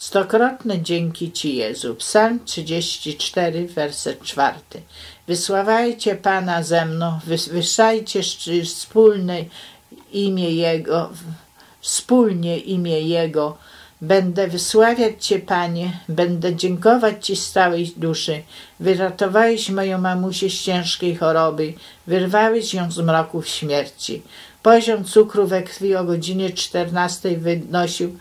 Stokrotne dzięki Ci, Jezu. Psalm 34, werset 4. Wysławajcie Pana ze mną, wywyższajcie wspólne imię Jego, wspólnie imię Jego. Będę wysławiać Cię, Panie, będę dziękować Ci z całej duszy. Wyratowałeś moją mamusię z ciężkiej choroby, wyrwałeś ją z mroków śmierci. Poziom cukru we krwi o godzinie 14 wynosił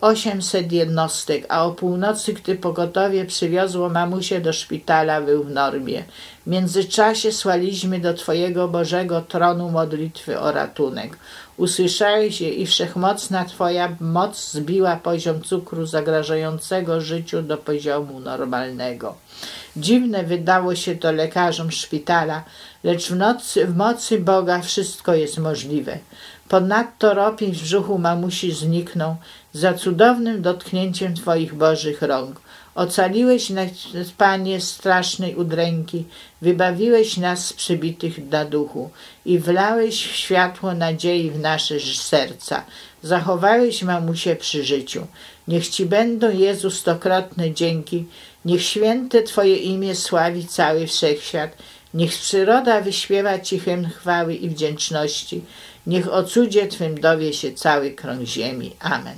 800 jednostek, a o północy, gdy pogotowie przywiozło mamusię do szpitala, był w normie. W międzyczasie słaliśmy do Twojego Bożego tronu modlitwy o ratunek. Usłyszałeś je i wszechmocna Twoja moc zbiła poziom cukru zagrażającego życiu do poziomu normalnego. Dziwne wydało się to lekarzom szpitala, lecz w, nocy, w mocy Boga wszystko jest możliwe. Ponadto ropień w brzuchu mamusi zniknął za cudownym dotknięciem Twoich bożych rąk. Ocaliłeś nas, Panie, strasznej udręki, wybawiłeś nas z przybitych na duchu i wlałeś światło nadziei w nasze serca. Zachowałeś mamusię przy życiu. Niech Ci będą, Jezu, stokrotne dzięki, niech święte Twoje imię sławi cały wszechświat, niech przyroda wyśpiewa Ci chwały i wdzięczności, niech o cudzie Twym dowie się cały krąg ziemi. Amen.